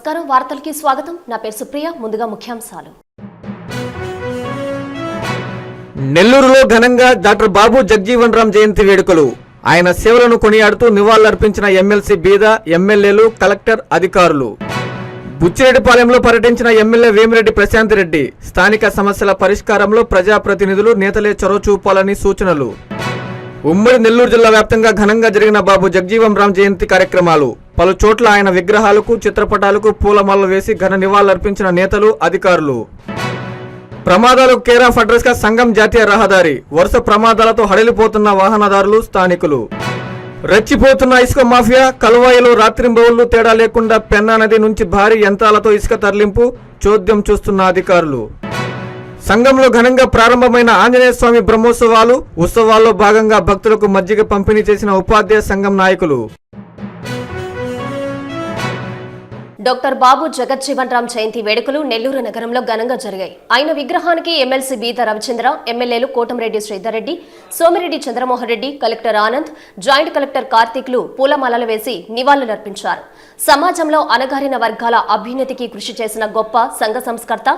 నమస్కారం. వార్తలకి స్వాగతం. నా పేరు సుప్రియ. ముందుగా ముఖ్యాంశాలు. నెల్లూరులో ఘనంగా డాక్టర్ బాబు జగ్జీవన్ రామ్ జయంతి వేడుకలు. ఆయన సేవలను కొనియాడుతూ నివాళులర్పించిన ఎమ్మెల్సీ బీద ఎమ్మెల్యేలు కలెక్టర్ అధికారులు. బుచ్చిరెడ్డిపాలెంలో పర్యటించిన ఎమ్మెల్యే వేమిరెడ్డి ప్రశాంత్ రెడ్డి స్థానిక సమస్యల పరిష్కారంలో ప్రజాప్రతినిధులు నేతలే చొరవ చూపాలని సూచనలు. ఉమ్మడి నెల్లూరు జిల్లా వ్యాప్తంగా ఘనంగా జరిగిన బాబు జగ్జీవన్ రామ్ జయంతి కార్యక్రమాలు. పలు చోట్ల ఆయన విగ్రహాలకు చిత్రపటాలకు పూలమాలలు వేసి ఘన నివాళులర్పించిన నేతలు అధికారులు. ప్రమాదాలు కేర్ ఆఫ్ అడ్రస్గా సంఘం జాతీయ రహదారి. వరుస ప్రమాదాలతో హడలిపోతున్న వాహనదారులు స్థానికులు. రెచ్చిపోతున్న ఇసుక మాఫియా కలువాయిలో రాత్రింబవుళ్ళు తేడా లేకుండా పెన్నా నది నుంచి భారీ యంత్రాలతో ఇసుక తరలింపు చోద్యం చూస్తున్న అధికారులు. సంఘంలో ఘనంగా ప్రారంభమైన ఆంజనేయ స్వామి బ్రహ్మోత్సవాలు ఉత్సవాల్లో భాగంగా భక్తులకు మజ్జిగ పంపిణీ చేసిన ఉపాధ్యాయ సంఘం నాయకులు. డాక్టర్ బాబు జగజ్జీవన్ రామ్ జయంతి వేడుకలు నెల్లూరు నగరంలో ఘనంగా జరిగాయి. ఆయన విగ్రహానికి ఎమ్మెల్సీ బీత రవిచంద్ర ఎమ్మెల్యేలు Kotamreddy Sridhar Reddy Somireddy Chandramohan Reddy collector Anand joint collector కార్తీక్లు పూలమాలలు వేసి నివాళులర్పించారు. సమాజంలో అణగారిన వర్గాల అభ్యున్నతికి కృషి చేసిన గొప్ప సంఘ సంస్కర్త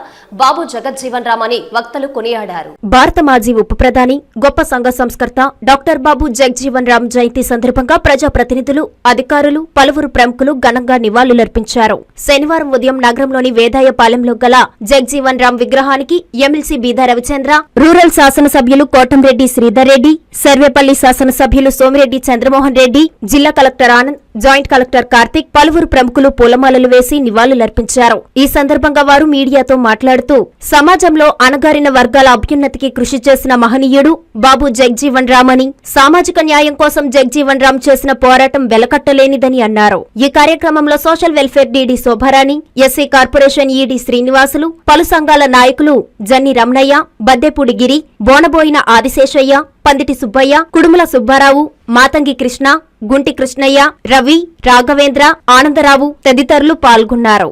బాబు జగజ్జీవన్ రామ్ అని వక్తలు కొనియాడారు. భారత మాజీ ఉప ప్రధాని గొప్ప సంఘ సంస్కర్త డాక్టర్ బాబు జగజ్జీవన్ రామ్ జయంతి సందర్భంగా ప్రజాప్రతినిధులు అధికారులు పలువురు ప్రముఖులు ఘనంగా నివాళులర్పించారు. శనివారం ఉదయం నగరంలోని వేదాయపాలెంలో గల జగ్జీవన్ రామ్ విగ్రహానికి ఎమ్మెల్సీ బీదా రవిచంద్ర రూరల్ శాసనసభ్యులు కోటంరెడ్డి శ్రీధర్ రెడ్డి సర్వేపల్లి శాసనసభ్యులు సోమిరెడ్డి చంద్రమోహన్ రెడ్డి జిల్లా collector Anand joint collector Karthik పలువురు ప్రముఖులు పూలమాలలు వేసి నివాళులర్పించారు. ఈ సందర్భంగా వారు మీడియాతో మాట్లాడుతూ సమాజంలో అణగారిన వర్గాల అభ్యున్నతికి కృషి చేసిన మహనీయుడు బాబు జగ్జీవన్ రామ్ అని సామాజిక న్యాయం కోసం జగ్జీవన్ రామ్ చేసిన పోరాటం వెలకట్టలేనిదని అన్నారు. ఈ కార్యక్రమంలో social welfare DD Shobharani SC corporation ED Srinivasulu పలు సంఘాల నాయకులు జన్ని రమణయ్య బద్దెపూడి గిరి బోనబోయిన ఆదిశేషయ్య పందిటి సుబ్బయ్య కుడుముల సుబ్బారావు మాతంగి కృష్ణ గుంటి కృష్ణయ్య రవి రాఘవేంద్ర ఆనందరావు తదితరులు పాల్గొన్నారు.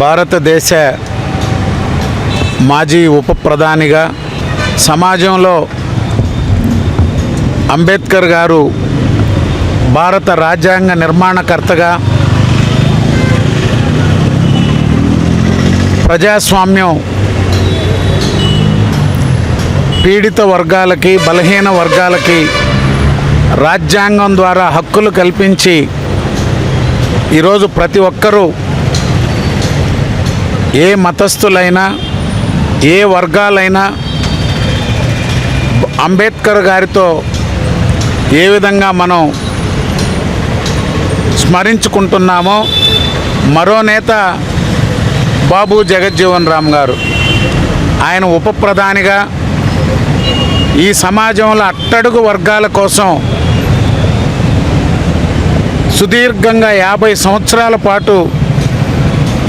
భారతదేశ మాజీ ఉప ప్రధానిగా సమాజంలో అంబేద్కర్ గారు భారత రాజ్యాంగ నిర్మాణకర్తగా ప్రజాస్వామ్యం పీడిత వర్గాలకి బలహీన వర్గాలకి రాజ్యాంగం ద్వారా హక్కులు కల్పించి ఈరోజు ప్రతి ఒక్కరూ ఏ మతస్థులైనా ఏ వర్గాలైనా అంబేద్కర్ గారితో ఏ విధంగా మనం స్మరించుకుంటున్నామో మరో నేత బాబు జగజ్జీవన్ రామ్ గారు. ఆయన ఉప ప్రధానిగా ఈ సమాజంలో అట్టడుగు వర్గాల కోసం సుదీర్ఘంగా యాభై సంవత్సరాల పాటు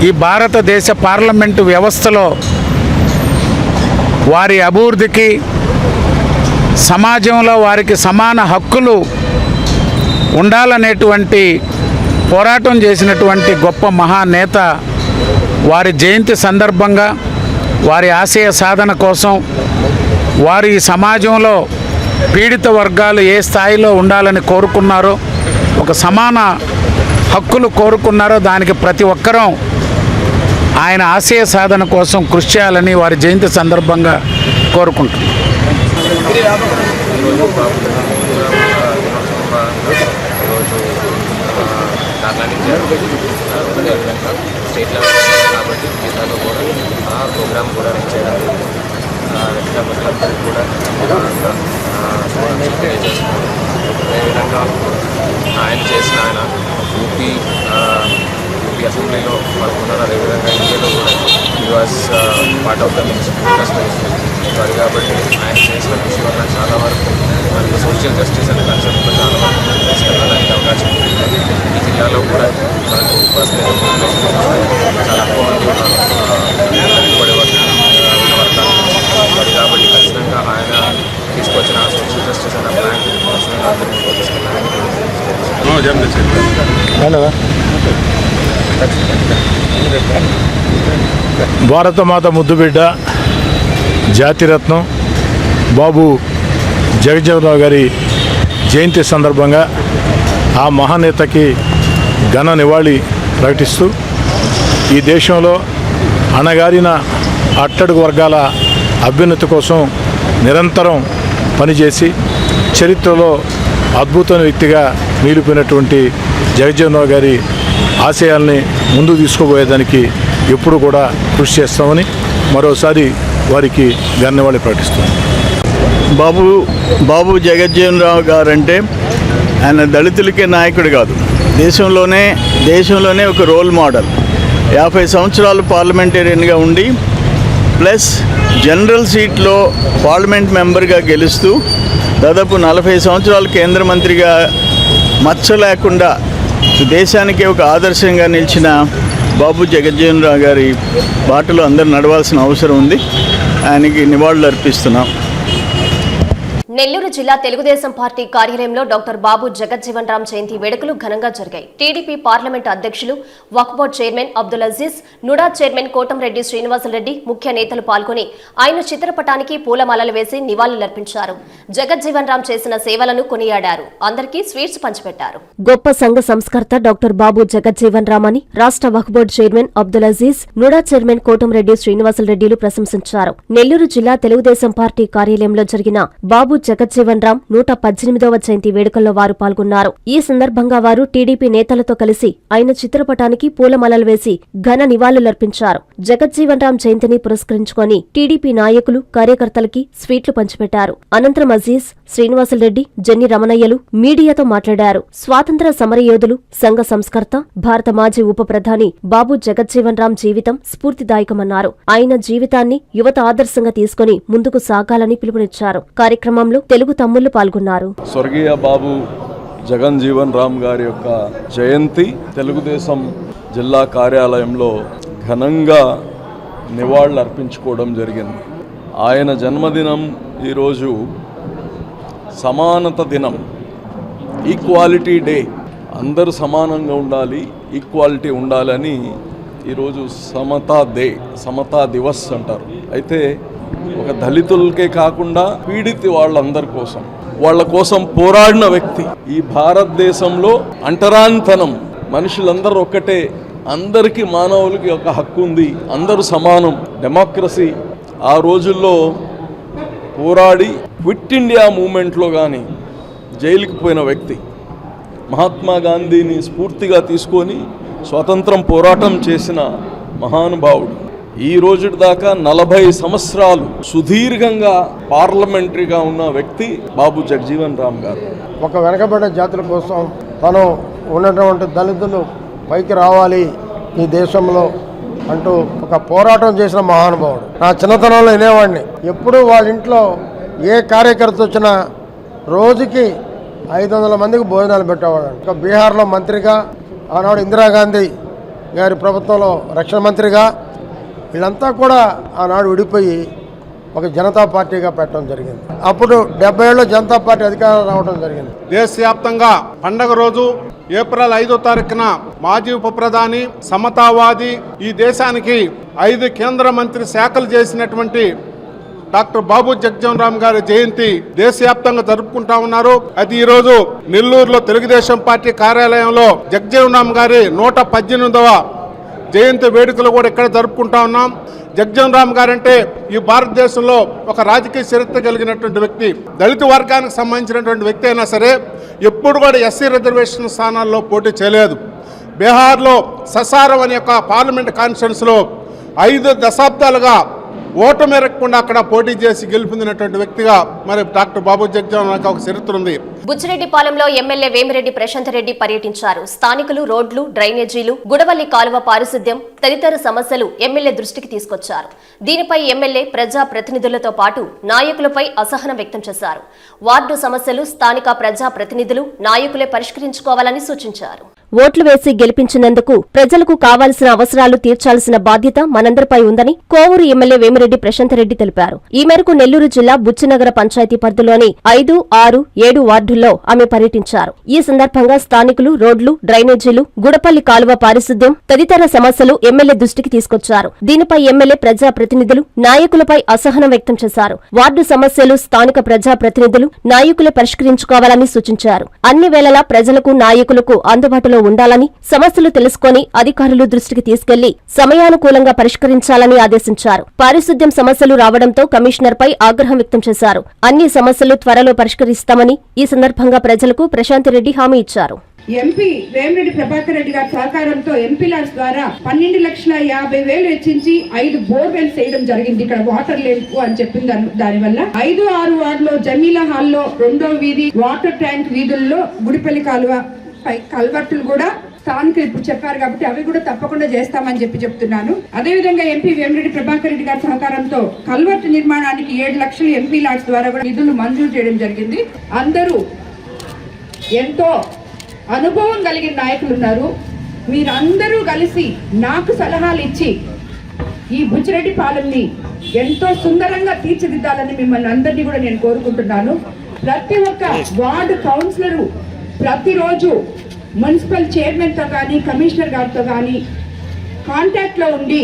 ఈ భారతదేశ పార్లమెంటు వ్యవస్థలో వారి అభివృద్ధికి సమాజంలో వారికి సమాన హక్కులు ఉండాలనేటువంటి పోరాటం చేసినటువంటి గొప్ప మహానేత వారి జయంతి సందర్భంగా వారి ఆశయ సాధన కోసం వారు ఈ సమాజంలో పీడిత వర్గాలు ఏ స్థాయిలో ఉండాలని కోరుకున్నారో ఒక సమాన హక్కులు కోరుకున్నారో దానికి ప్రతి ఒక్కరూ ఆయన ఆశయ సాధన కోసం కృషి చేయాలని వారి జయంతి సందర్భంగా కోరుకుంటున్నాం. స్టేట్ లెవెల్ కాబట్టి కూడా ఆ ప్రోగ్రామ్ కూడా రన్ చేయడం వ్యక్తులందరికీ కూడా అదేవిధంగా ఆయన చేసిన ఆయన యూపీ యూపీ అసెంబ్లీలో పాల్గొన్నారు అదేవిధంగా ఇండియాలో కూడా ఈ was part of the minister మరి కాబట్టి ఆయన చేసిన విషయం వల్ల చాలా వరకు మనకి సోషల్ జస్టిస్ అనే కన్సెప్ట్ చాలా వరకు తీసుకెళ్ళాలి అవకాశం ఉంది ఈ జిల్లాలో కూడా మనకు పర్సనల్ చాలా ఎక్కువ మంది ఉన్నారు వెనుకబడే వర్గ- ఉన్న వర్గాలు మరి కాబట్టి ఖచ్చితంగా ఆయన తీసుకొచ్చిన సోషల్ జస్టిస్ అనే ప్లాన్ పర్సనల్గా అందరికీ తీసుకెళ్ళాలని భారతమాత ముద్దుబిడ్డ జాతిరత్నం బాబు జగజ్జనరావు గారి జయంతి సందర్భంగా ఆ మహానేతకి ఘన నివాళి ప్రకటిస్తూ ఈ దేశంలో అణగారిన అట్టడుగు వర్గాల అభ్యున్నతి కోసం నిరంతరం పనిచేసి చరిత్రలో అద్భుతమైన వ్యక్తిగా నిలిపినటువంటి జగజ్జనరావు గారి ఆశయాల్ని ముందుకు తీసుకుపోయేదానికి ఎప్పుడు కూడా కృషి చేస్తామని మరోసారి వారికి ధన్యవాదాలు ప్రకటిస్తాను బాబు బాబు జగజ్జీవన్ రావు గారంటే ఆయన దళితులకే నాయకుడు కాదు. దేశంలోనే దేశంలోనే ఒక రోల్ మోడల్. యాభై సంవత్సరాలు పార్లమెంటేరియన్గా ఉండి ప్లస్ జనరల్ సీట్లో పార్లమెంట్ మెంబర్గా గెలుస్తూ దాదాపు నలభై సంవత్సరాలు కేంద్ర మంత్రిగా మచ్చ లేకుండా దేశానికి ఒక ఆదర్శంగా నిలిచిన బాబు జగజ్జీవన్ రావు గారి బాటలో అందరూ నడవాల్సిన అవసరం ఉంది. ఆయనకి నివాళులు అర్పిస్తున్నాం నెల్లూరు జిల్లా తెలుగుదేశం పార్టీ కార్యాలయంలో డాక్టర్ బాబు జగజ్జీవన్ రామ్ జయంతి వేడుకలు ఘనంగా జరిగాయి. టీడీపీ పార్లమెంట్ అధ్యక్షులు Waqf board chairman Abdul Aziz NUDA chairman Kotamreddy Srinivasa Reddy ముఖ్య నేతలు పాల్గొని ఆయన చిత్రపటానికి పూలమాలలు వేసి నివాళులర్పించారు. జగజ్జీవన్ రామ్ చేసిన సేవలను కొనియాడారు. అందరికీ స్వీట్స్ పంచిపెట్టారు. గొప్ప సంఘ సంస్కర్త డాక్టర్ బాబు జగజ్జీవన్ రామ్ అని రాష్ట్ర Waqf board chairman Abdul Aziz NUDA chairman Kotamreddy శ్రీనివాసరెడ్డిలు ప్రశంసించారు. నెల్లూరు జిల్లా తెలుగుదేశం పార్టీ కార్యాలయంలో జరిగిన బాబు జగజ్జీవన్ రామ్ నూట పద్దెనిమిదవ జయంతి వేడుకల్లో వారు పాల్గొన్నారు. ఈ సందర్భంగా వారు టీడీపీ నేతలతో కలిసి ఆయన చిత్రపటానికి పూలమాలలు వేసి ఘన నివాళులర్పించారు. జగజ్జీవన్ రామ్ జయంతిని పురస్కరించుకొని టీడీపీ నాయకులు కార్యకర్తలకి స్వీట్లు పంచిపెట్టారు. అనంతరం అజీజ్ శ్రీనివాసులరెడ్డి జెన్ని రమణయ్యలు మీడియాతో మాట్లాడారు. స్వాతంత్ర సమరయోధులు సంఘ సంస్కర్త భారత మాజీ ఉప ప్రధాని బాబు జగజ్జీవన్ రామ్ జీవితం స్ఫూర్తిదాయకమన్నారు. ఆయన జీవితాన్ని యువత ఆదర్శంగా తీసుకుని ముందుకు సాగాలని పిలుపునిచ్చారు. కార్యక్రమం కార్యక్రమంలో తెలుగు తమ్ముళ్ళు పాల్గొన్నారు. స్వర్గీయ బాబు జగన్ జీవన్ రామ్ గారి యొక్క జయంతి తెలుగుదేశం జిల్లా కార్యాలయంలో ఘనంగా నివాళులు అర్పించుకోవడం జరిగింది. ఆయన జన్మదినం ఈరోజు సమానత దినం. Equality day. అందరూ సమానంగా ఉండాలి ఈక్వాలిటీ ఉండాలని ఈరోజు సమతా డే సమతా దివస్ అంటారు. అయితే ఒక దళితులకే కాకుండా పీడిత వాళ్ళందరి కోసం. వాళ్ళ కోసం పోరాడిన వ్యక్తి. ఈ భారతదేశంలో అంటరానితనం మనుషులందరూ ఒక్కటే. అందరికీ మానవులకి ఒక హక్కు ఉంది. అందరూ సమానం. డెమోక్రసీ ఆ రోజుల్లో పోరాడి క్విట్ ఇండియా మూమెంట్లో కానీ జైలుకి పోయిన వ్యక్తి. మహాత్మా గాంధీని స్ఫూర్తిగా తీసుకొని స్వాతంత్రం పోరాటం చేసిన మహానుభావుడు. ఈ రోజు దాకా నలభై సంవత్సరాలు సుదీర్ఘంగా పార్లమెంటరీగా ఉన్న వ్యక్తి బాబు జగజీవన్ రామ్ గారు. ఒక వెనకబడ్డ జాతుల కోసం తను ఉన్నటువంటి దళితులు పైకి రావాలి ఈ దేశంలో అంటూ ఒక పోరాటం చేసిన మహానుభావుడు. నా చిన్నతనంలో వినేవాడిని. ఎప్పుడూ వాళ్ళ ఇంట్లో ఏ కార్యకర్త వచ్చినా రోజుకి ఐదు వందల మందికి భోజనాలు పెట్టేవాడు ఇంకా బీహార్లో మంత్రిగా ఆనాడు ఇందిరాగాంధీ గారి ప్రభుత్వంలో రక్షణ మంత్రిగా వీళ్ళంతా కూడా ఆనాడు విడిపోయి ఒక జనతా పార్టీగా పెట్టడం జరిగింది. అప్పుడు డెబ్బై ఏళ్ళు జనతా పార్టీ అధికారం రావడం జరిగింది. దేశవ్యాప్తంగా పండగ రోజు ఏప్రిల్ ఐదో తారీఖున మాజీ ఉప ప్రధాని సమతావాది ఈ దేశానికి ఐదు కేంద్ర మంత్రి శాఖలు చేసినటువంటి డాక్టర్ బాబు జగ్జీవన్ రామ్ గారి జయంతి దేశవ్యాప్తంగా జరుపుకుంటా ఉన్నారు. అది ఈ రోజు నెల్లూరులో తెలుగుదేశం పార్టీ కార్యాలయంలో జగ్జీవన్ రామ్ గారి నూట పద్దెనిమిదవ జయంతి వేడుకలు కూడా ఇక్కడ జరుపుకుంటా ఉన్నాం. జగ్జన్ రామ్ గారంటే ఈ భారతదేశంలో ఒక రాజకీయ చరిత్ర కలిగినటువంటి వ్యక్తి. దళిత వర్గానికి సంబంధించినటువంటి వ్యక్తి అయినా సరే ఎప్పుడు కూడా ఎస్సీ రిజర్వేషన్ స్థానాల్లో పోటీ చేయలేదు. బీహార్లో ససారం అనే యొక్క పార్లమెంట్ కాన్స్టిట్యున్సీలో ఐదు దశాబ్దాలుగా ఓటు ఎరగకుండా అక్కడ పోటీ చేసి గెలుపొందినటువంటి వ్యక్తిగా మరి డాక్టర్ బాబు జగ్జీవన్ ఒక చరిత్ర ఉంది. బుచ్చిరెడ్డిపాలెంలో ఎమ్మెల్యే వేమిరెడ్డి ప్రశాంత్ రెడ్డి పర్యటించారు. స్థానికులు రోడ్లు డ్రైనేజీలు గుడవల్లి కాలువ పారిశుద్ధ్యం తదితర సమస్యలు ఎమ్మెల్యే దృష్టికి తీసుకొచ్చారు. దీనిపై ఎమ్మెల్యే ప్రజా ప్రతినిధులతో పాటు నాయకులపై అసహనం వ్యక్తం చేశారు. వార్డు సమస్యలు స్థానిక ప్రజా ప్రతినిధులు నాయకులే పరిష్కరించుకోవాలని సూచించారు. ఓట్లు వేసి గెలిపించినందుకు ప్రజలకు కావాల్సిన అవసరాలు తీర్చాల్సిన బాధ్యత మనందరిపై ఉందని కోవూరు ఎమ్మెల్యే వేమిరెడ్డి ప్రశాంత్ రెడ్డి తెలిపారు. ఈ మేరకు నెల్లూరు జిల్లా బుచ్చినగర పంచాయతీ పరిధిలోని ఐదు ఆరు ఏడు వార్డుల్లో ఆమె పర్యటించారు. ఈ సందర్భంగా స్థానికులు రోడ్లు డ్రైనేజీలు గుడపల్లి కాలువ పారిశుద్ధ్యం తదితర సమస్యలు ఎమ్మెల్యే దృష్టికి తీసుకొచ్చారు. దీనిపై ఎమ్మెల్యే ప్రజా ప్రతినిధులు నాయకులపై అసహనం వ్యక్తం చేశారు. వార్డు సమస్యలు స్థానిక ప్రజా ప్రతినిధులు నాయకులే పరిష్కరించుకోవాలని సూచించారు. అన్ని వేళలా ప్రజలకు నాయకులకు అందుబాటులో ఉండాలని సమస్యలు తెలుసుకొని అధికారులు దృష్టికి తీసుకెళ్ళి సమయానుకూలంగా పరిష్కరించాలని ఆదేశించారు. పారిశుద్ధ్యం సమస్యలు రావడంతో కమిషనర్పై ఆగ్రహం వ్యక్తం చేశారు. అన్ని సమస్యలు త్వరలో పరిష్కరిస్తామని ఈ సందర్భంగా ప్రజలకు ప్రశాంతిరెడ్డి హామీ ఇచ్చారు. ఎంపీ వేమిరెడ్డి ప్రభాకర్ రెడ్డి గారి సహకారంతో ఎంపీలాస్ ద్వారా పన్నెండు లక్షల యాభై వేలు వెచ్చించి ఐదు బోర్వెల్స్ వేయడం జరిగింది. ఇక్కడ వాటర్ లేవు అని చెప్పింది దాని దానివల్ల ఐదు ఆరు వార్డులో జమీలా హాల్లో రెండో వీధి వాటర్ ట్యాంక్ వీధుల్లో గుడిపల్లి కాలువ పై కల్వర్టులు కూడా స్థానికులు ఇప్పుడు చెప్పారు కాబట్టి అవి కూడా తప్పకుండా చేస్తామని చెప్పి చెప్తున్నాను. అదేవిధంగా ఎంపీ వేమిరెడ్డి ప్రభాకర్ రెడ్డి గారి సహకారంతో కల్వర్టు నిర్మాణానికి ఏడు లక్షలు ఎంపీ లాడ్స్ ద్వారా కూడా నిధులు మంజూరు చేయడం జరిగింది. అందరూ ఎంతో అనుభవం కలిగిన నాయకులు ఉన్నారు. మీరందరూ కలిసి నాకు సలహాలు ఇచ్చి ఈ బుచ్చిరెడ్డి పాలెంని ఎంతో సుందరంగా తీర్చిదిద్దాలని మిమ్మల్ని అందరినీ కూడా నేను కోరుకుంటున్నాను. ప్రతి ఒక్క వార్డు కౌన్సిలరు ప్రతిరోజు మున్సిపల్ చైర్మన్తో కానీ కమిషనర్ గారితో కానీ కాంటాక్ట్లో ఉండి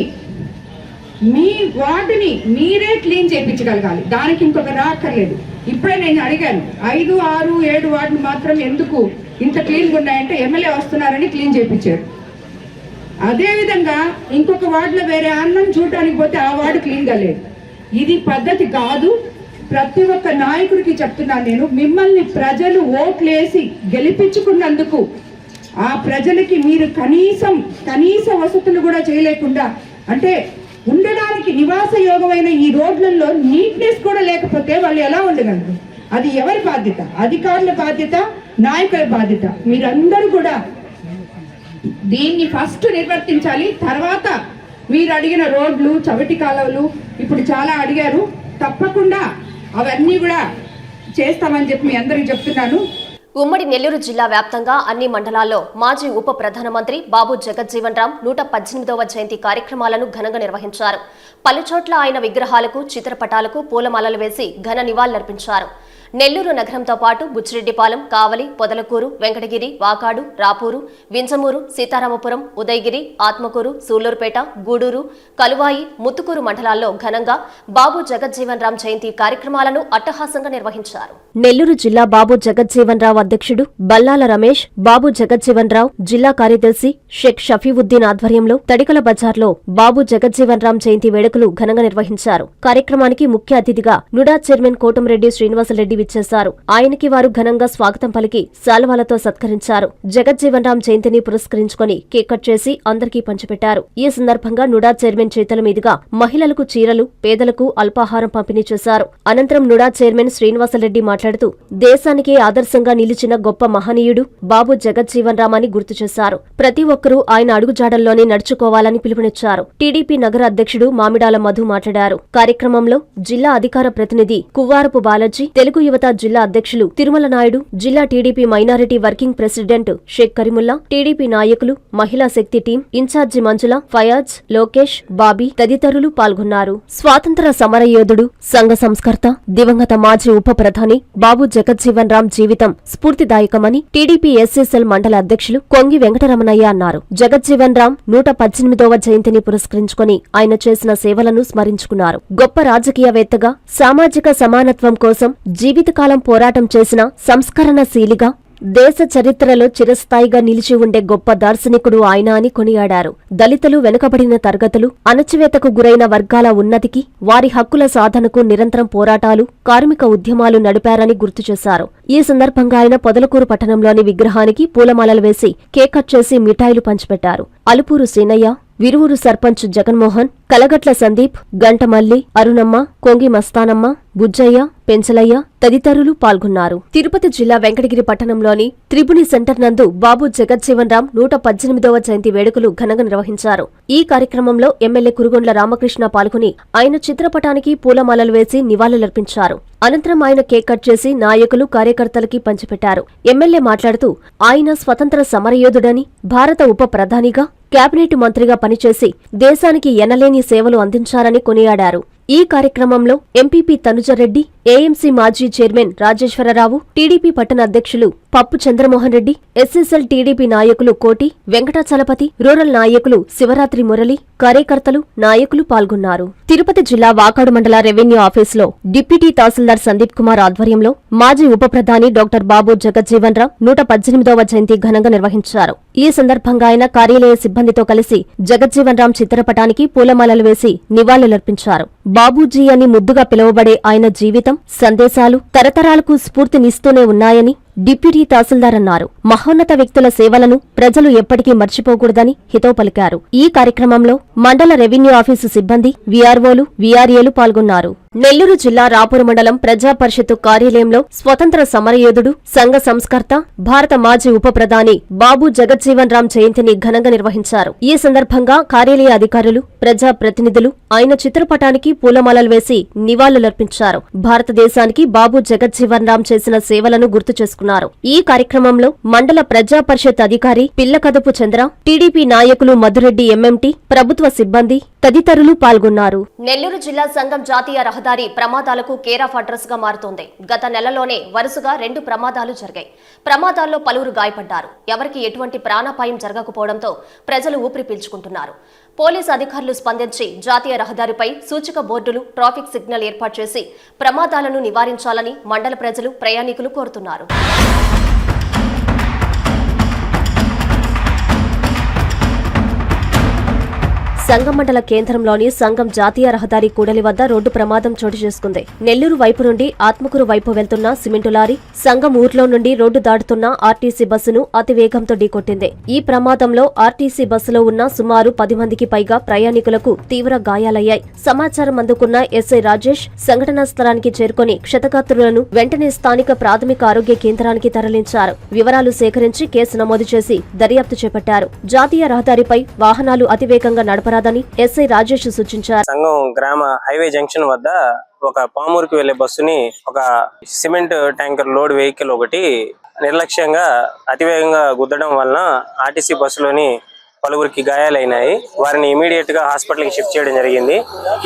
మీ వార్డుని మీరే క్లీన్ చేయించగలగాలి. దానికి ఇంకొక రాక్కర్లేదు. ఇప్పుడే నేను అడిగాను ఐదు ఆరు ఏడు వార్డులు మాత్రం ఎందుకు ఇంత క్లీన్గా ఉన్నాయంటే ఎమ్మెల్యే వస్తున్నారని క్లీన్ చేయించారు. అదేవిధంగా ఇంకొక వార్డులో వేరే అన్నం చూడటానికి పోతే ఆ వార్డు క్లీన్గా లేదు. ఇది పద్ధతి కాదు ప్రతి ఒక్క నాయకుడికి చెప్తున్నాను నేను మిమ్మల్ని ప్రజలు ఓట్లేసి గెలిపించుకున్నందుకు ఆ ప్రజలకి మీరు కనీసం కనీస వసతులు కూడా చేయలేకుండా అంటే ఉండడానికి నివాస యోగమైన ఈ రోడ్లలో నీట్నెస్ కూడా లేకపోతే వాళ్ళు ఎలా ఉండగలరు? అది ఎవరి బాధ్యత? అధికారుల బాధ్యత? నాయకుల బాధ్యత? మీరందరూ కూడా దీన్ని ఫస్ట్ నిర్వర్తించాలి. తర్వాత మీరు అడిగిన రోడ్లు చవిటి కాలువలు ఇప్పుడు చాలా అడిగారు. తప్పకుండా అవన్నీ కూడా చేస్తామని చెప్పి మీ అందరికి చెప్తున్నాను. ఉమ్మడి నెల్లూరు జిల్లా వ్యాప్తంగా అన్ని మండలాల్లో మాజీ ఉప ప్రధానమంత్రి బాబు జగజ్జీవన్ రామ్ నూట పద్దెనిమిదవ జయంతి కార్యక్రమాలను ఘనంగా నిర్వహించారు. పలుచోట్ల ఆయన విగ్రహాలకు చిత్రపటాలకు పూలమాలలు వేసి ఘన నివాళులర్పించారు. నెల్లూరు నగరంతో పాటు బుచ్చిరెడ్డిపాలెం కావలి పొదలకూరు వెంకటగిరి వాకాడు రాపూరు వింజమూరు సీతారామపురం ఉదయగిరి ఆత్మకూరు సూళ్ళూరుపేట గూడూరు కలువాయి ముత్తుకూరు మండలాల్లో ఘనంగా బాబు జగజ్జీవన్ రామ్ జయంతి కార్యక్రమాలను అట్టహాసంగా నిర్వహించారు. నెల్లూరు జిల్లా బాబు జగజ్జీవన్ రావు అధ్యక్షుడు బల్లాల రమేష్ బాబు జగజ్జీవన్ రావు జిల్లా కార్యదర్శి షేక్ షఫీవుద్దీన్ ఆధ్వర్యంలో తడికల బజార్లో బాబు జగజ్జీవన్ రామ్ జయంతి వేడుకలు ఘనంగా నిర్వహించారు. కార్యక్రమానికి ముఖ్య అతిథిగా నుడా చైర్మన్ కోటంరెడ్డి శ్రీనివాసరెడ్డి విచ్చేశారు. ఆయనకి వారు ఘనంగా స్వాగతం పలికి శాల్వాలతో సత్కరించారు. జగజ్జీవన్ రామ్ జయంతిని పురస్కరించుకొని కేక్ కట్ చేసి అందరికీ పంచిపెట్టారు. ఈ సందర్భంగా నుడా చైర్మన్ చేతుల మీదుగా మహిళలకు చీరలు పేదలకు అల్పాహారం పంపిణీ చేశారు. అనంతరం నుడా చైర్మన్ శ్రీనివాసరెడ్డి మాట్లాడుతూ దేశానికే ఆదర్శంగా నిలిచిన గొప్ప మహనీయుడు బాబు జగజ్జీవన్ రామ్ అని గుర్తు చేశారు. ప్రతి ఒక్కరూ ఆయన అడుగుజాడల్లోనే నడుచుకోవాలని పిలుపునిచ్చారు. టీడీపీ నగర అధ్యక్షుడు మామిడాల మధు మాట్లాడారు. కార్యక్రమంలో జిల్లా అధికార ప్రతినిధి కువ్వారపు బాలాజీ తెలుగు యువత జిల్లా అధ్యక్షులు తిరుమల నాయుడు జిల్లా TDP minority working president Sheikh Karimulla TDP నాయకులు మహిళా శక్తి team incharge Manjula Fayaz Lokesh Bobby తదితరులు పాల్గొన్నారు. స్వాతంత్ర సమరయోధుడు సంఘ సంస్కర్త దివంగత మాజీ ఉప ప్రధాని బాబు జగజ్జీవన్ రామ్ జీవితం స్ఫూర్తిదాయకమని టీడీపీ ఎస్ఎస్ఎల్ మండల అధ్యక్షులు కొంగి వెంకటరమణయ్య అన్నారు. జగజ్జీవన్ రామ్ నూట పద్దెనిమిదవ జయంతిని పురస్కరించుకొని ఆయన చేసిన సేవలను స్మరించుకున్నారు. గొప్ప రాజకీయవేత్తగా సామాజిక సమానత్వం కోసం జీవితకాలం పోరాటం చేసిన సంస్కరణశీలిగా దేశ చరిత్రలో చిరస్థాయిగా నిలిచి ఉండే గొప్ప దార్శనికుడు ఆయన అని కొనియాడారు. దళితులు వెనుకబడిన తరగతులు అణచివేతకు గురైన వర్గాల ఉన్నతికి వారి హక్కుల సాధనకు నిరంతరం పోరాటాలు కార్మిక ఉద్యమాలు నడిపారని గుర్తు చేశారు. ఈ సందర్భంగా ఆయన పొదలకూరు పట్టణంలోని విగ్రహానికి పూలమాలలు వేసి కేక్ కట్ చేసి మిఠాయిలు పంచిపెట్టారు. అలుపూరు సీనయ్య విరువురు సర్పంచ్ జగన్మోహన్ కలగట్ల సందీప్ గంటమల్లి అరుణమ్మ కొంగి మస్తానమ్మ బుజ్జయ్య పెంచలయ్య తదితరులు పాల్గొన్నారు. తిరుపతి జిల్లా వెంకటగిరి పట్టణంలోని త్రిపుణి సెంటర్ నందు బాబు జగజ్జీవన్ రామ్ నూట పద్దెనిమిదవ జయంతి వేడుకలు ఘనంగా నిర్వహించారు. ఈ కార్యక్రమంలో ఎమ్మెల్యే కురుగొండ్ల రామకృష్ణ పాల్గొని ఆయన చిత్రపటానికి పూలమాలలు వేసి నివాళులర్పించారు. అనంతరం ఆయన కేక్ కట్ చేసి నాయకులు కార్యకర్తలకి పంచిపెట్టారు. ఎమ్మెల్యే మాట్లాడుతూ ఆయన స్వతంత్ర సమరయోధుడని భారత ఉప ప్రధానిగా కేబినెట్ మంత్రిగా పనిచేసి దేశానికి ఎనలేని సేవలు అందించారని కొనియాడారు. ఈ కార్యక్రమంలో ఎంపీపీ తనుజరెడ్డి ఏఎంసీ మాజీ చైర్మన్ రాజేశ్వరరావు టీడీపీ పట్టణ అధ్యక్షులు పప్పు చంద్రమోహన్ రెడ్డి ఎస్ఎస్ఎల్ టీడీపీ నాయకులు కోటి వెంకటాచలపతి రూరల్ నాయకులు శివరాత్రి మురళి కార్యకర్తలు నాయకులు పాల్గొన్నారు. తిరుపతి జిల్లా వాకాడు మండల రెవెన్యూ ఆఫీసులో డిప్యూటీ తహసీల్దార్ సందీప్ కుమార్ ఆధ్వర్యంలో మాజీ ఉప ప్రధాని డాక్టర్ బాబు జగజ్జీవన్ రామ్ నూట పద్దెనిమిదవ జయంతి ఘనంగా నిర్వహించారు. ఈ సందర్భంగా ఆయన కార్యాలయ సిబ్బందితో కలిసి జగజ్జీవన్ రామ్ చిత్రపటానికి పూలమాలలు వేసి నివాళులర్పించారు. బాబూజీ అని ముద్దుగా పిలువబడే ఆయన జీవితం సందేశాలు తరతరాలకు స్ఫూర్తినిస్తూనే ఉన్నాయని డిప్యూటీ తహసీల్దార్ అన్నారు మహోన్నత వ్యక్తుల సేవలను ప్రజలు ఎప్పటికీ మర్చిపోకూడదని హితవు పలికారు. ఈ కార్యక్రమంలో మండల రెవెన్యూ ఆఫీసు సిబ్బంది వీఆర్ఓలు వీఆర్ఏలు పాల్గొన్నారు. నెల్లూరు జిల్లా రాపూర్ మండలం ప్రజా పరిషత్తు కార్యాలయంలో స్వతంత్ర సమరయోధుడు సంఘ సంస్కర్త భారత మాజీ ఉప ప్రధాని బాబు జగజ్జీవన్ రామ్ జయంతిని ఘనంగా నిర్వహించారు. ఈ సందర్భంగా కార్యాలయ అధికారులు ప్రజా ప్రతినిధులు ఆయన చిత్రపటానికి పూలమాలలు వేసి నివాళులర్పించారు. భారతదేశానికి బాబు జగజ్జీవన్ రామ్ చేసిన సేవలను గుర్తు చేసుకున్నారు. ఈ కార్యక్రమంలో మండల ప్రజా పరిషత్ అధికారి పిల్లకదపు చంద్ర టీడీపీ నాయకులు మధురెడ్డి ఎంఎంటీ ప్రభుత్వ సిబ్బంది తదితరులు పాల్గొన్నారు. నెల్లూరు జిల్లా సంఘం జాతీయ రహదారి ప్రమాదాలకు కేర్ ఆఫ్ అడ్రస్గా మారుతోంది. గత నెలలోనే వరుసగా రెండు ప్రమాదాలు జరిగాయి. ప్రమాదాల్లో పలువురు గాయపడ్డారు. ఎవరికి ఎటువంటి ప్రాణాపాయం జరగకపోవడంతో ప్రజలు ఊపిరి పీల్చుకుంటున్నారు. పోలీసు అధికారులు స్పందించి జాతీయ రహదారిపై సూచిక బోర్డులు ట్రాఫిక్ సిగ్నల్ ఏర్పాటు చేసి ప్రమాదాలను నివారించాలని మండల ప్రజలు ప్రయాణికులు కోరుతున్నారు. సంగం మండల కేంద్రంలోని సంగం జాతీయ రహదారి కూడలి వద్ద రోడ్డు ప్రమాదం చోటు చేసుకుంది. నెల్లూరు వైపు నుండి ఆత్మకూరు వైపు వెళ్తున్న సిమెంటు లారీ సంగం ఊర్లో నుండి రోడ్డు దాటుతున్న ఆర్టీసీ బస్సును అతి వేగంతో ఢీకొట్టింది. ఈ ప్రమాదంలో ఆర్టీసీ బస్సులో ఉన్న సుమారు పది మందికి పైగా ప్రయాణికులకు తీవ్ర గాయాలయ్యాయి. సమాచారం అందుకున్న ఎస్ఐ రాజేష్ సంఘటనా స్థలానికి చేరుకొని క్షతగాత్రులను వెంటనే స్థానిక ప్రాథమిక ఆరోగ్య కేంద్రానికి తరలించారు. వివరాలు సేకరించి కేసు నమోదు చేసి దర్యాప్తు చేపట్టారు. జాతీయ రహదారిపై వాహనాలు అతివేగంగా నడపరాదని ఎస్ఐ రాజేష్ సూచించారు. సంఘం గ్రామ హైవే జంక్షన్ వద్ద ఒక పామూరుకి వెళ్ళే బస్సుని ఒక సిమెంట్ ట్యాంకర్ లోడ్ వెహికల్ ఒకటి నిర్లక్ష్యంగా అతివేగంగా గుద్దడం వలన ఆర్టీసీ బస్సులోని పలువురికి గాయాలైనాయి. వారిని ఇమీడియట్గా హాస్పిటల్కి షిఫ్ట్ చేయడం జరిగింది.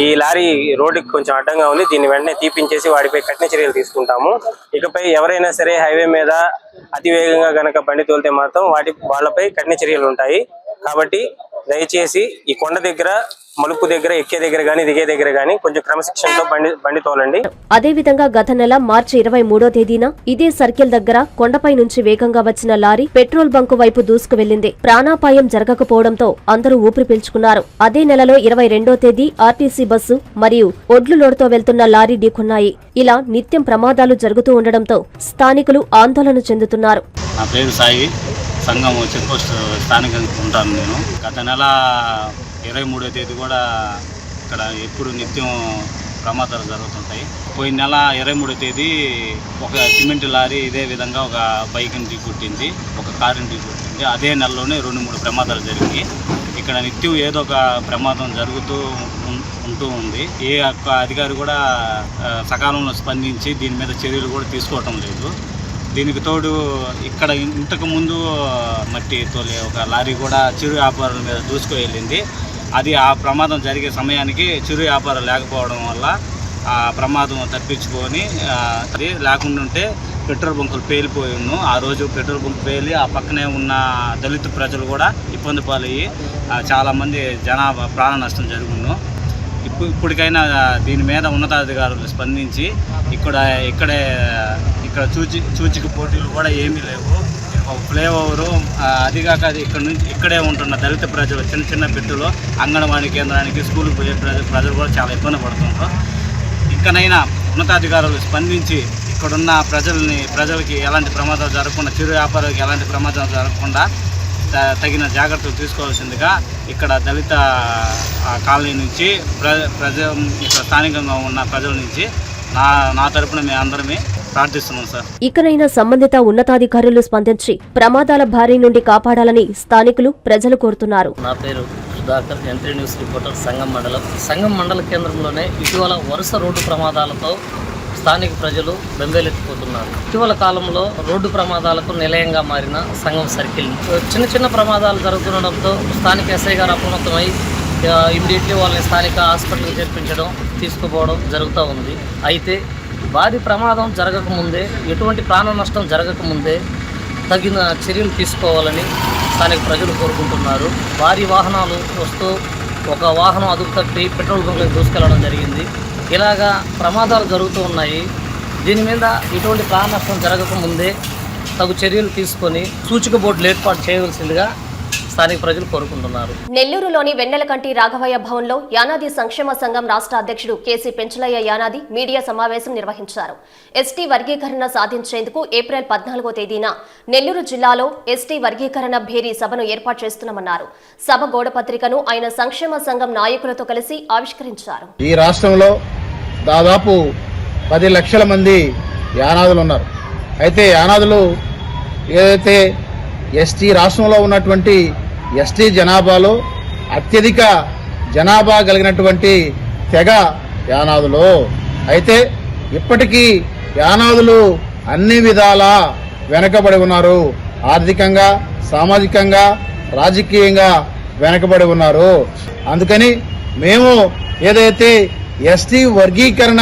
ఈ లారీ రోడ్డుకి కొంచెం అడ్డంగా ఉంది. దీన్ని వెంటనే తీపించేసి వాడిపై కఠిన చర్యలు తీసుకుంటాము. ఇకపై ఎవరైనా సరే హైవే మీద అతివేగంగా గనక బండి తోలితే మాత్రం వాటి వాళ్ళపై కఠిన చర్యలు ఉంటాయి. కాబట్టి దయచేసి ఈ కొండ దగ్గర మలుపు దగ్గర ఎక్కే దగ్గర గానీ దిగే దగ్గర గానీ కొంచెం క్రమశిక్షణతో బండి బండి తోలండి. అదేవిధంగా గత నెల మార్చి ఇరవై మూడో తేదీన ఇదే సర్కిల్ దగ్గర కొండపై నుంచి వేగంగా వచ్చిన లారీ పెట్రోల్ బంకు వైపు దూసుకు వెళ్ళింది ప్రాణాపాయం జరగకపోవడంతో అందరూ ఊపిరి పీల్చుకున్నారు. అదే నెలలో ఇరవై రెండో తేదీ ఆర్టీసీ బస్సు మరియు ఒడ్లు లోడుతో వెళ్తున్న లారీ ఢీకొన్నాయి. ఇలా నిత్యం ప్రమాదాలు జరుగుతూ ఉండడంతో స్థానికులు ఆందోళన చెందుతున్నారు. నా పేరు సాయి. సంఘం చెక్ పోస్ట్ స్థానికంగా ఉంటాను నేను. గత నెల ఇరవై మూడో తేదీ కూడా ఇక్కడ ఎప్పుడు నిత్యం ప్రమాదాలు జరుగుతుంటాయి. పోయిన నెల ఇరవై మూడో తేదీ ఒక సిమెంట్ లారీ ఇదే విధంగా ఒక బైక్ని ఢీకొట్టింది ఒక కారుని ఢీకొట్టింది. అదే నెలలోనే రెండు మూడు ప్రమాదాలు జరిగాయి ఇక్కడ నిత్యం ఏదో ఒక ప్రమాదం జరుగుతూ ఉం- ఉంటూ ఉంది. ఏ ఒక్క అధికారి కూడా సకాలంలో స్పందించి దీని మీద చర్యలు కూడా తీసుకోవటం లేదు. దీనికి తోడు ఇక్కడ ఇంతకు ముందు మట్టి తోలే ఒక లారీ కూడా చిరు వ్యాపారుల మీద దూసుకు వెళ్ళింది అది ఆ ప్రమాదం జరిగే సమయానికి చిరు వ్యాపారం లేకపోవడం వల్ల ఆ ప్రమాదం తప్పించుకొని అది లేకుండా ఉంటే పెట్రోల్ బంకులు పేలిపోయి ఉన్నాం. ఆ రోజు పెట్రోల్ బంక్ పేలి ఆ పక్కనే ఉన్న దళిత ప్రజలు కూడా ఇబ్బంది పాలయ్యి చాలామంది జనాభా ప్రాణ నష్టం జరుగును. ఇప్పుడు ఇప్పటికైనా దీని మీద ఉన్నతాధికారులు స్పందించి ఇక్కడ ఇక్కడే ఇక్కడ చూచి చూచిక పోటీలు కూడా ఏమీ లేవు. ఫ్లేఓవరు అది కాక అది ఇక్కడ నుంచి ఇక్కడే ఉంటున్న దళిత ప్రజలు చిన్న చిన్న బిడ్డలు అంగన్వాడీ కేంద్రానికి స్కూల్కి పోయే ప్రజలు ప్రజలు కూడా చాలా ఇబ్బంది పడుతుంటారు. ఇంకనైనా ఉన్నతాధికారులు స్పందించి ఇక్కడున్న ప్రజల్ని ప్రజలకి ఎలాంటి ప్రమాదాలు జరగకుండా చిరు వ్యాపారులకు ఎలాంటి ప్రమాదాలు జరగకుండా త- తగిన జాగ్రత్తలు తీసుకోవాల్సిందిగా ఇక్కడ దళిత కాలనీ నుంచి ప్ర ప్రజ ఇక్కడ స్థానికంగా ఉన్న ప్రజల నుంచి నా నా తరపున మేము అందరమే ప్రార్థిస్తున్నాం సార్. ఇకనైనా సంబంధిత ఉన్నతాధికారులు స్పందించి ప్రమాదాల బారి నుండి కాపాడాలని స్థానికులు ప్రజలు కోరుతున్నారు. నా పేరు Sudhakar entry news reporter Sangam మండలం. సంగం మండల కేంద్రంలోనే ఇటీవల వరుస రోడ్డు ప్రమాదాలతో స్థానిక ప్రజలు బెంబేలెత్తిపోతున్నారు. ఇటీవల కాలంలో రోడ్డు ప్రమాదాలకు నిలయంగా మారిన సంగం సర్కిల్. చిన్న చిన్న ప్రమాదాలు జరుగుతుండడంతో స్థానిక ఎస్ఐ గారు అప్రమత్తమై ఇమ్మీడియట్లీ వాళ్ళని స్థానిక హాస్పిటల్కి చేర్పించడం తీసుకుపోవడం జరుగుతూ ఉంది. అయితే భారీ ప్రమాదం జరగకముందే ఎటువంటి ప్రాణ నష్టం జరగకముందే తగిన చర్యలు తీసుకోవాలని స్థానిక ప్రజలు కోరుకుంటున్నారు. భారీ వాహనాలు వస్తూ ఒక వాహనం అదుపు తప్పి పెట్రోల్ బంకులకు దూసుకెళ్ళడం జరిగింది. ఇలాగా ప్రమాదాలు జరుగుతూ ఉన్నాయి. దీని మీద ఎటువంటి ప్రాణ నష్టం జరగకముందే తగు చర్యలు తీసుకొని సూచిక బోర్డులు ఏర్పాటు చేయవలసిందిగా స్థానిక ప్రజలు కోరుకుంటున్నారు. నెల్లూరులోని వెన్నెలకంటి రాఘవయ్య భవన్లో యానాది సంక్షేమ సంఘం రాష్ట్ర అధ్యక్షుడు కేసీ పెంచలయ్య యానాది మీడియా సమావేశం నిర్వహించారు. ఎస్టీ వర్గీకరణ సాధించేందుకు ఏప్రిల్ పద్నాలుగో తేదీన నెల్లూరు జిల్లాలో ఎస్టీ వర్గీకరణ భేరీ సభను ఏర్పాటు చేస్తున్నామన్నారు. సభ గోడపత్రికను ఆయన సంక్షేమ సంఘం నాయకులతో కలిసి ఆవిష్కరించారు. ఈ రాష్ట్రంలో దాదాపు పది లక్షల మంది యానాదులు ఉన్నారు. అయితే యానాదులు ఏదైతే ఎస్టీ రాష్ట్రంలో ఉన్నటువంటి ఎస్టీ జనాభాలో అత్యధిక జనాభా కలిగినటువంటి తెగ యానాదులు. అయితే ఇప్పటికీ యానాదులు అన్ని విధాలా వెనకబడి ఉన్నారు. ఆర్థికంగా సామాజికంగా రాజకీయంగా వెనకబడి ఉన్నారు. అందుకని మేము ఏదైతే ఎస్టీ వర్గీకరణ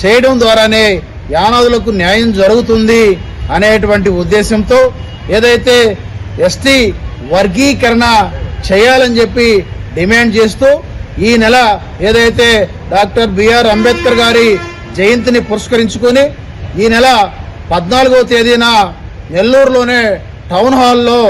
చేయడం ద్వారానే యానాదులకు న్యాయం జరుగుతుంది అనేటువంటి ఉద్దేశంతో ఏదైతే ఎస్టీ వర్గీకరణ చేయాలని చెప్పి డిమాండ్ చేస్తూ ఈ నెల ఏదైతే డాక్టర్ బిఆర్ అంబేద్కర్ గారి జయంతిని పురస్కరించుకొని ఈ నెల పద్నాలుగో తేదీన నెల్లూరులోనే టౌన్ హాల్లో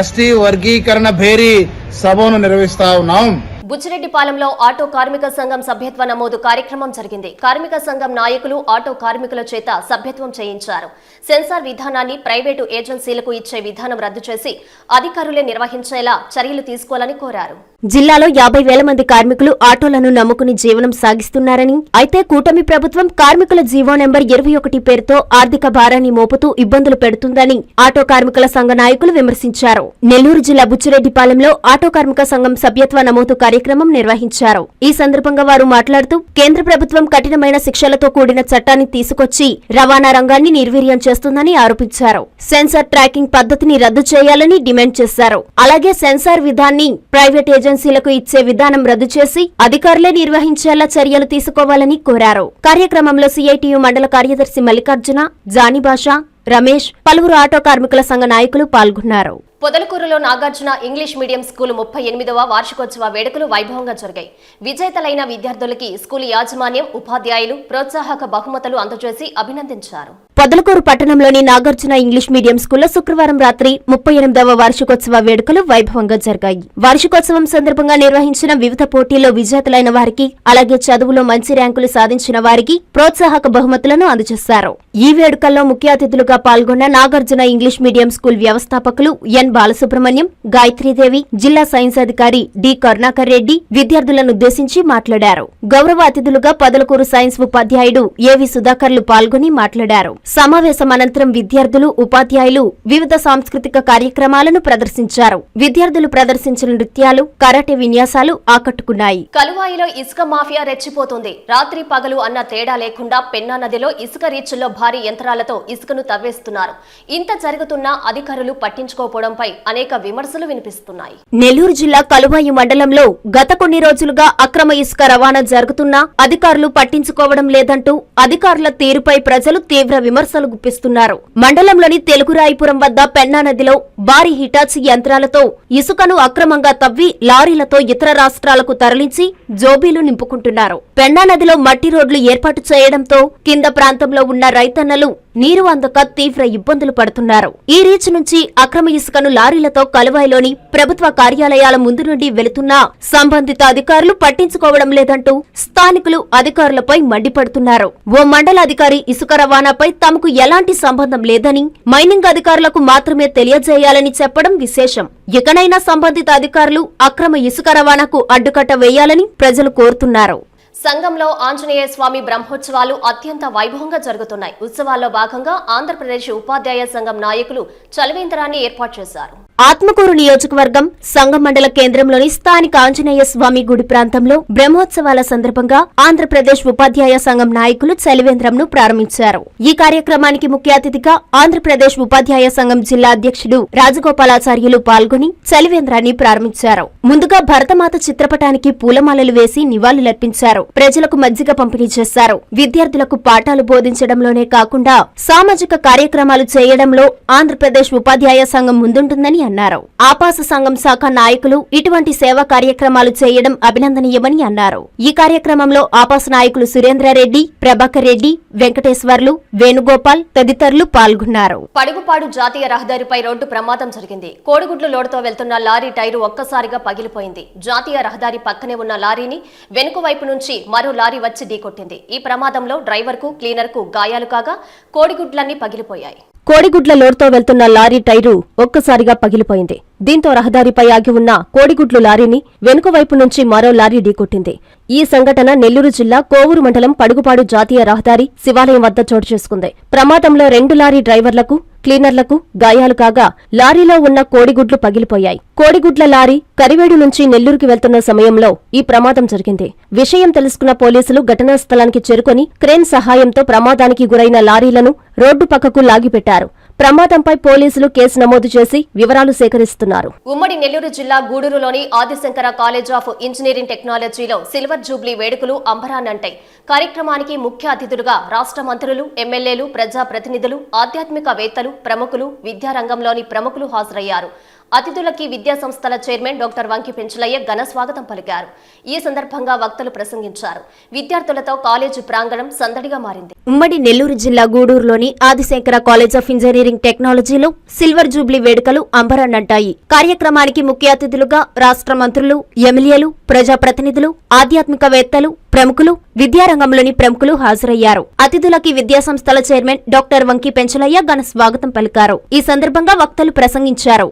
ఎస్టీ వర్గీకరణ భేరీ సభను నిర్వహిస్తా ఉన్నాం. బుచ్చిరెడ్డిపాలెంలో ఆటో కార్మిక సంఘం సభ్యత్వ నమోదు కార్యక్రమం జరిగింది. కార్మిక సంఘం నాయకులు ఆటో కార్మికుల చేత సభ్యత్వం చేయించారు. సెన్సార్ విధానాన్ని ప్రైవేటు ఏజెన్సీలకు ఇచ్చే విధానం రద్దు చేసి అధికారులే నిర్వహించేలా చర్యలు తీసుకోవాలని కోరారు. జిల్లాలో యాభై వేల మంది కార్మికులు ఆటోలను నమ్ముకుని జీవనం సాగిస్తున్నారని అయితే కూటమి ప్రభుత్వం కార్మికుల జీవో నెంబర్ ఇరవై ఒకటి పేరుతో ఆర్థిక భారాన్ని మోపుతూ ఇబ్బందులు పెడుతుందని ఆటో కార్మికుల సంఘ నాయకులు విమర్శించారు. నెల్లూరు జిల్లా బుచ్చిరెడ్డిపాలెంలో ఆటో కార్మిక సంఘం సభ్యత్వ నమోదు కార్యక్రమం నిర్వహించారు. ఈ సందర్భంగా వారు మాట్లాడుతూ కేంద్ర ప్రభుత్వం కఠినమైన శిక్షలతో కూడిన చట్టాన్ని తీసుకొచ్చి రవాణా రంగాన్ని నిర్వీర్యం చేస్తుందని ఆరోపించారు. సెన్సార్ ట్రాకింగ్ పద్ధతిని రద్దు చేయాలని డిమాండ్ చేశారు. అలాగే సెన్సార్ విధాన్ని ప్రైవేట్ ఏజెన్సీలకు ఇచ్చే విధానం రద్దు చేసి అధికారులే నిర్వహించేలా చర్యలు తీసుకోవాలని కోరారు. కార్యక్రమంలో సిఐటియు మండల కార్యదర్శి మల్లికార్జున జానీభాష రమేష్ పలువురు ఆటో కార్మికుల సంఘ నాయకులు పాల్గొన్నారు. పొదలకూరులో నాగార్జున ఇంగ్లీష్ మీడియం స్కూల్ ముప్పై ఎనిమిదవ వార్షికోత్సవ వేడుకలు వైభవంగా జరిగాయి. విజేతలైన విద్యార్థులకి స్కూల్ యాజమాన్యం ఉపాధ్యాయులు ప్రోత్సాహక బహుమతులు అందజేసి అభినందించారు. పొదలకూరు పట్టణంలోని నాగార్జున ఇంగ్లీష్ మీడియం స్కూల్లో శుక్రవారం రాత్రి ముప్పై ఎనిమిదవ వార్షికోత్సవ వేడుకలు వైభవంగా జరిగాయి. వార్షికోత్సవం సందర్భంగా నిర్వహించిన వివిధ పోటీల్లో విజేతలైన వారికి అలాగే చదువులో మంచి ర్యాంకులు సాధించిన వారికి ప్రోత్సాహక బహుమతులను అందజేశారు. ఈ వేడుకల్లో ముఖ్య అతిథులుగా పాల్గొన్న నాగార్జున ఇంగ్లీష్ మీడియం స్కూల్ వ్యవస్థాపకులు ఎన్ బాలసుబ్రహ్మణ్యం గాయత్రీదేవి జిల్లా సైన్స్ అధికారి డి కరుణాకర్ రెడ్డి విద్యార్థులను ఉద్దేశించి మాట్లాడారు. గౌరవ అతిథులుగా పొదలకూరు సైన్స్ ఉపాధ్యాయుడు ఏవి సుధాకర్లు పాల్గొని మాట్లాడారు. సమావేశం అనంతరం విద్యార్థులు ఉపాధ్యాయులు వివిధ సాంస్కృతిక కార్యక్రమాలను ప్రదర్శించారు. విద్యార్థులు ప్రదర్శించిన నృత్యాలు కరాటే విన్యాసాలు ఆకట్టుకున్నాయి. కలువాయిలో ఇసుక మాఫియా రెచ్చిపోతుంది. రాత్రి పగలు అన్న తేడా లేకుండా పెన్నా నదిలో ఇసుక రీచ్ల్లో భారీ యంత్రాలతో ఇసుకను తవ్వేస్తున్నారు. ఇంత జరుగుతున్నా అధికారులు పట్టించుకోకపోవడంపై అనేక విమర్శలు వినిపిస్తున్నాయి. నెల్లూరు జిల్లా కలువాయి మండలంలో గత కొన్ని రోజులుగా అక్రమ ఇసుక రవాణా జరుగుతున్నా అధికారులు పట్టించుకోవడం లేదంటూ అధికారుల తీరుపై ప్రజలు తీవ్ర విమర్శలు గుప్పిస్తున్నారు. మండలంలోని తెలుగురాయిపురం వద్ద పెన్నా నదిలో భారీ హిటాచి యంత్రాలతో ఇసుకను అక్రమంగా తవ్వి లారీలతో ఇతర రాష్ట్రాలకు తరలించి జోబీలు నింపుకుంటున్నారు. పెన్నా నదిలో మట్టి రోడ్లు ఏర్పాటు చేయడంతో కింద ప్రాంతంలో ఉన్న రైతన్నలు నీరు అందక తీవ్ర ఇబ్బందులు పడుతున్నారు. ఈ రీచ్ నుంచి అక్రమ ఇసుకను లారీలతో కలువాయిలోని ప్రభుత్వ కార్యాలయాల ముందు నుండి వెళుతున్నా సంబంధిత అధికారులు పట్టించుకోవడం లేదంటూ స్థానికులు అధికారులపై మండిపడుతున్నారు. ఓ మండల అధికారి ఇసుక రవాణాపై తమకు ఎలాంటి సంబంధం లేదని మైనింగ్ అధికారులకు మాత్రమే తెలియజేయాలని చెప్పడం విశేషం. ఇకనైనా సంబంధిత అధికారులు అక్రమ ఇసుక రవాణాకు అడ్డుకట్ట వేయాలని ప్రజలు కోరుతున్నారు. సంఘంలో ఆంజనేయ స్వామి బ్రహ్మోత్సవాలు అత్యంత వైభవంగా జరుగుతున్నాయి. ఉత్సవాల్లో భాగంగా ఆంధ్రప్రదేశ్ ఉపాధ్యాయ సంఘం నాయకులు చలివేంద్రాన్ని ఏర్పాటు చేశారు. ఆత్మకూరు నియోజకవర్గం సంఘం మండల కేంద్రంలోని స్థానిక ఆంజనేయ స్వామి గుడి ప్రాంతంలో బ్రహ్మోత్సవాల సందర్భంగా ఆంధ్రప్రదేశ్ ఉపాధ్యాయ సంఘం నాయకులు చలివేంద్రంను ప్రారంభించారు. ఈ కార్యక్రమానికి ముఖ్య అతిథిగా ఆంధ్రప్రదేశ్ ఉపాధ్యాయ సంఘం జిల్లా అధ్యక్షుడు రాజగోపాలాచార్యులు పాల్గొని చలివేంద్రాన్ని ప్రారంభించారు. ముందుగా భరతమాత చిత్రపటానికి పూలమాలలు వేసి నివాళులర్పించారు. ప్రజలకు మజ్జిగ పంపిణీ చేశారు. విద్యార్థులకు పాఠాలు బోధించడంలోనే కాకుండా సామాజిక కార్యక్రమాలు చేయడంలో ఆంధ్రప్రదేశ్ ఉపాధ్యాయ సంఘం ముందుంటుందని అన్నారు. ఆపాస సంఘం శాఖ నాయకులు ఇటువంటి సేవా కార్యక్రమాలు చేయడం అభినందనీయమని అన్నారు. ఈ కార్యక్రమంలో ఆపాస నాయకులు సురేంద్రారెడ్డి ప్రభాకర్ రెడ్డి వెంకటేశ్వర్లు వేణుగోపాల్ తదితరులు పాల్గొన్నారు. పడుగుపాడు జాతీయ రహదారిపై రోడ్డు ప్రమాదం జరిగింది. కోడిగుడ్లు లోడుతో వెళ్తున్న లారీ టైరు ఒక్కసారిగా పగిలిపోయింది. జాతీయ రహదారి పక్కనే ఉన్న లారీని వెనుక వైపు నుంచి మరో లారీ వచ్చి ఢీకొట్టింది. ఈ ప్రమాదంలో డ్రైవర్కు క్లీనర్కు గాయాలు కాగా కోడిగుడ్లన్నీ పగిలిపోయాయి. కోడిగుడ్ల లోడ్తో వెళ్తున్న లారీ టైరు ఒక్కసారిగా పగిలిపోయింది. దీంతో రహదారిపై ఆగి ఉన్న కోడిగుడ్లు లారీని వెనుక వైపు నుంచి మరో లారీ ఢీకొట్టింది. ఈ సంఘటన నెల్లూరు జిల్లా కోవూరు మండలం పడుగుపాడు జాతీయ రహదారి శివాలయం వద్ద చోటు చేసుకుంది. ప్రమాదంలో రెండు లారీ డ్రైవర్లకు క్లీనర్లకు గాయాలు కాగా లారీలో ఉన్న కోడిగుడ్లు పగిలిపోయాయి. కోడిగుడ్ల లారీ కరివేడు నుంచి నెల్లూరుకి వెళ్తున్న సమయంలో ఈ ప్రమాదం జరిగింది. విషయం తెలుసుకున్న పోలీసులు ఘటనా స్థలానికి చేరుకొని క్రేన్ సహాయంతో ప్రమాదానికి గురైన లారీలను రోడ్డు పక్కకు లాగిపెట్టారు. ప్రమాదంపై పోలీసులు కేసు నమోదు చేసి వివరాలు సేకరిస్తున్నారు. ఉమ్మడి నెల్లూరు జిల్లా గూడూరులోని ఆదిశంకర కాలేజ్ ఆఫ్ ఇంజనీరింగ్ టెక్నాలజీలో సిల్వర్ జూబ్లీ వేడుకలు అంబరానంటాయి కార్యక్రమానికి ముఖ్య అతిథులుగా రాష్ట్ర మంత్రులు ఎమ్మెల్యేలు ప్రజాప్రతినిధులు ఆధ్యాత్మికవేత్తలు ప్రముఖులు విద్యారంగంలోని ప్రముఖులు హాజరయ్యారు. అతిథులకి విద్యా సంస్థల చైర్మన్ డాక్టర్ వంకి పెంచలయ్య ఘన స్వాగతం పలికారు. ఈ సందర్భంగా వక్తలు ప్రసంగించారు. విద్యార్థులతో కాలేజీ ప్రాంగణం సందడిగా మారింది. ఉమ్మడి నెల్లూరు జిల్లా గూడూరులోని ఆదిశంకర కాలేజ్ ఆఫ్ ఇంజనీరింగ్ టెక్నాలజీలో సిల్వర్ జూబ్లీ వేడుకలు అంబరాన్నంటాయి. కార్యక్రమానికి ముఖ్య అతిథులుగా రాష్ట్ర మంత్రులు ఎమ్మెల్యేలు ప్రజాప్రతినిధులు ఆధ్యాత్మికవేత్తలు ప్రముఖులు విద్యారంగంలోని ప్రముఖులు హాజరయ్యారు. అతిథులకి విద్యా సంస్థల చైర్మన్ డాక్టర్ వంకి పెంచలయ్య ఘన స్వాగతం పలికారు. ఈ సందర్భంగా వక్తలు ప్రసంగించారు.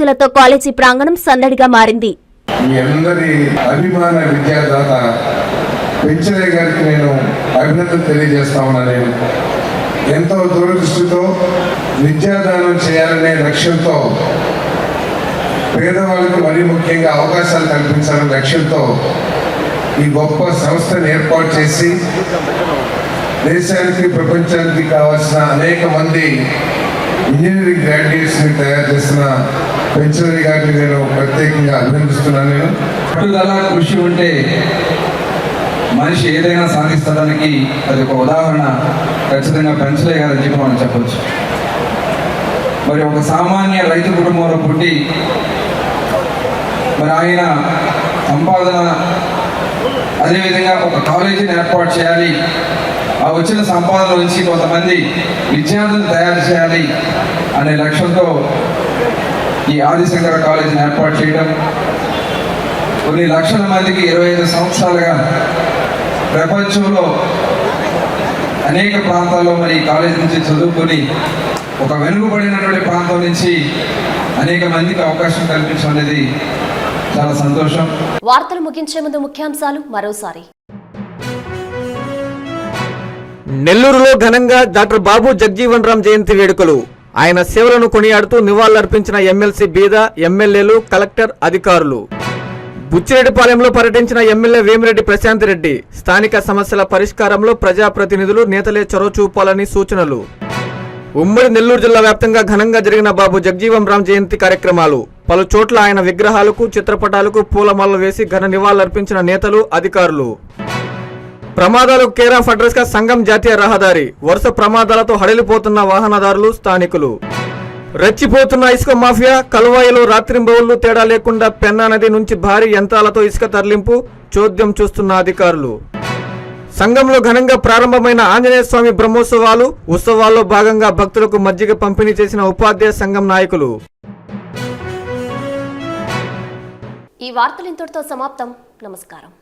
విద్యార్థులతో కాలేజీ ప్రాంగణం సందడిగా మారింది. మీ అందరి అభిమాన విద్యాదాత పెంచలే గారికి నేను అభినందన తెలియజేస్తా నేను ఎంతో దూరదృష్టితో విద్యాదానం చేయాలనే లక్ష్యంతో పేదవాళ్ళకు మరీ ముఖ్యంగా అవకాశాలు కల్పించాలనే లక్ష్యంతో ఈ గొప్ప సంస్థను ఏర్పాటు చేసి దేశానికి ప్రపంచానికి కావాల్సిన అనేక మంది ఇంజనీరింగ్ గ్రాడ్యుయేట్స్ని తయారు చేసిన పెన్షనరీ గారిని నేను ప్రత్యేకంగా అభినందిస్తున్నాను నేను. పట్టుదల కృషి ఉంటే మనిషి ఏదైనా సాధించడానికి అది ఒక ఉదాహరణ ఖచ్చితంగా పెంచలే కాదని చెప్పి మనం చెప్పచ్చు. మరి ఒక సామాన్య రైతు కుటుంబంలో పుట్టి మరి ఆయన సంపాదన అదేవిధంగా ఒక కాలేజీని ఏర్పాటు చేయాలి. ఆ వచ్చిన సంపాదన నుంచి కొంతమంది విద్యార్థులు తయారు చేయాలి అనే లక్ష్యంతో ఈ ఆదిశంకర కాలేజీని ఏర్పాటు చేయడం. కొన్ని లక్షల మందికి ఇరవై ఐదు సంవత్సరాలుగా ప్రపంచంలో అనేక ప్రాంతాల్లో మరి ఈ కాలేజీ నుంచి చదువుకొని ఒక వెనుకబడినటువంటి ప్రాంతం నుంచి అనేక మందికి అవకాశం కల్పించడం అనేది చాలా సంతోషం. వార్తలు ముగించే ముందు ముఖ్యాంశాలు మరోసారి. నెల్లూరులో ఘనంగా డాక్టర్ బాబు జగ్జీవన్ రామ్ జయంతి వేడుకలు. ఆయన సేవలను కొనియాడుతూ నివాళులర్పించిన ఎమ్మెల్సీ బీద ఎమ్మెల్యేలు కలెక్టర్ అధికారులు. బుచ్చిరెడ్డిపాలెంలో పర్యటించిన ఎమ్మెల్యే వేమిరెడ్డి ప్రశాంత్ రెడ్డి. స్థానిక సమస్యల పరిష్కారంలో ప్రజాప్రతినిధులు నేతలే చొరవ చూపాలని సూచనలు. ఉమ్మడి నెల్లూరు జిల్లా వ్యాప్తంగా ఘనంగా జరిగిన బాబు జగ్జీవన్ రామ్ జయంతి కార్యక్రమాలు. పలు చోట్ల ఆయన విగ్రహాలకు చిత్రపటాలకు పూలమాలలు వేసి ఘన నివాళులర్పించిన నేతలు అధికారులు. ప్రమాదాలు కేర్ ఆఫ్ అడ్రస్గా సంఘం జాతీయ రహదారి. వరుస ప్రమాదాలతో హడలిపోతున్న వాహనదారులు స్థానికులు. రెచ్చిపోతున్న ఇసుక మాఫియా కలువాయిలో రాత్రింబవుళ్ళు తేడా లేకుండా పెన్నా నది నుంచి భారీ యంత్రాలతో ఇసుక తరలింపు చోద్యం చూస్తున్న అధికారులు. సంఘంలో ఘనంగా ప్రారంభమైన ఆంజనేయ స్వామి బ్రహ్మోత్సవాలు ఉత్సవాల్లో భాగంగా భక్తులకు మజ్జిగ పంపిణీ చేసిన ఉపాధ్యాయ సంఘం నాయకులు. ఈ వార్తలు ఇంతటితో సమాప్తం. నమస్కారం.